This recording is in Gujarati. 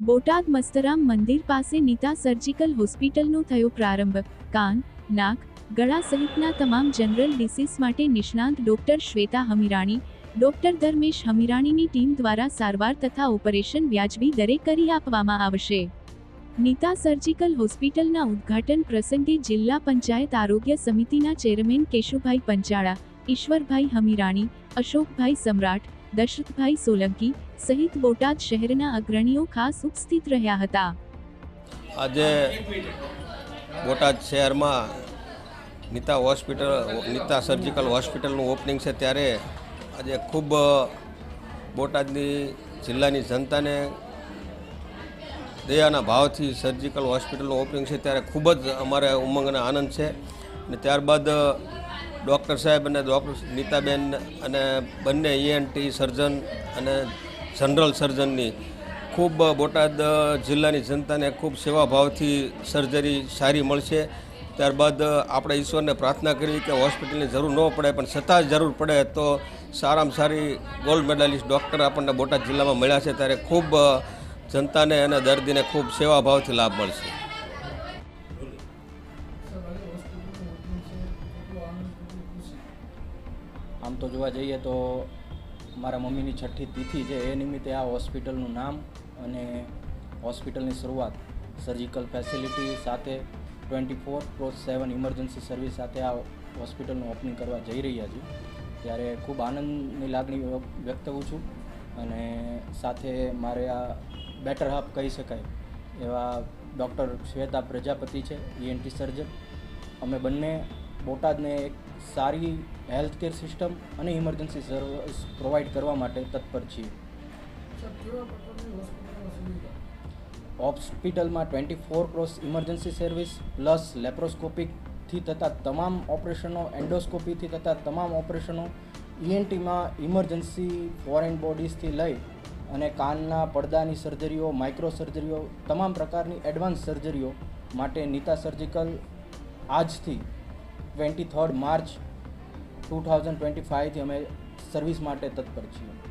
બોટાદ મસ્તરામ મંદિર પાસે નીતા સર્જિકલ હોસ્પિટલનો થયો પ્રારંભ. કાન, નાક, ગળા સહિતના તમામ જનરલ ડિસીઝ માટે નિષ્ણાંત ડોક્ટર શ્વેતા હમીરાણી, ડોક્ટર ધર્મેશ હમીરાણીની ટીમ દ્વારા સારવાર તથા ઓપરેશન વ્યાજબી દરે કરી આપવામાં આવશે. નીતા સર્જિકલ હોસ્પિટલના ઉદ્ઘાટન પ્રસંગે જિલ્લા પંચાયત આરોગ્ય સમિતિના ચેરમેન કેશુભાઈ પંચાળા, ઈશ્વરભાઈ હમીરાણી, અશોકભાઈ સમ્રાટ દશરથભાઈ સોલંકી સહિત બોટાદ શહેરના અગ્રણીઓ ખાસ ઉપસ્થિત રહ્યા હતા. આજે બોટાદ શહેરમાં નીતા હોસ્પિટલ, નીતા સર્જિકલ હોસ્પિટલનું ઓપનિંગ છે. ત્યારે આજે ખૂબ બોટાદની જિલ્લાની જનતાને દયાના ભાવથી સર્જિકલ હોસ્પિટલનું ઓપનિંગ છે. ત્યારે ખૂબ જ અમારે ઉમંગ અને આનંદ છે. અને ત્યારબાદ ડૉક્ટર સાહેબ અને ડૉક્ટર નીતાબેન અને બંને ઈએનટી સર્જન અને જનરલ સર્જનની ખૂબ બોટાદ જિલ્લાની જનતાને ખૂબ સેવાભાવથી સર્જરી સારી મળશે. ત્યારબાદ આપણે ઈશ્વરને પ્રાર્થના કરવી કે હોસ્પિટલની જરૂર ન પડે, પણ છતાં જરૂર પડે તો સારામાં સારી ગોલ્ડ મેડાલિસ્ટ ડૉક્ટર આપણને બોટાદ જિલ્લામાં મળ્યા છે. ત્યારે ખૂબ જનતાને અને દર્દીને ખૂબ સેવાભાવથી લાભ મળશે. આમ તો જોવા જઈએ તો મારા મમ્મીની છઠ્ઠી તિથિ છે, એ નિમિત્તે આ હોસ્પિટલનું નામ અને હોસ્પિટલની શરૂઆત સર્જિકલ ફેસિલિટી સાથે twenty four cross seven emergency service સાથે આ હોસ્પિટલનું ઓપનિંગ કરવા જઈ રહ્યા છીએ. ત્યારે ખૂબ આનંદની લાગણી વ્ય- વ્યક્ત કરું છું અને સાથે મારે આ બેટર હાફ કહી શકાય એવા ડૉક્ટર શ્વેતા પ્રજાપતિ છે ઈએનટી સર્જન અમે બંને બોટાદને એક સારી હેલ્થ કેર સિસ્ટમ અને ઇમરજન્સી સર્વિસ પ્રોવાઈડ કરવા માટે તત્પર છીએ. હોસ્પિટલમાં twenty four cross emergency service plus લેપ્રોસ્કોપિકથી થતા તમામ ઓપરેશનો એન્ડોસ્કોપીથી થતા તમામ ઓપરેશનો ઈએનટીમાં ઇમરજન્સી ફોરેન બોડીઝથી લઈ અને કાનના પડદાની સર્જરીઓ માઇક્રો સર્જરીઓ તમામ પ્રકારની એડવાન્સ સર્જરીઓ માટે નીતા સર્જિકલ આજથી twenty third March two thousand twenty ફાઇવથી અમે સર્વિસ માટે તત્પર છીએ.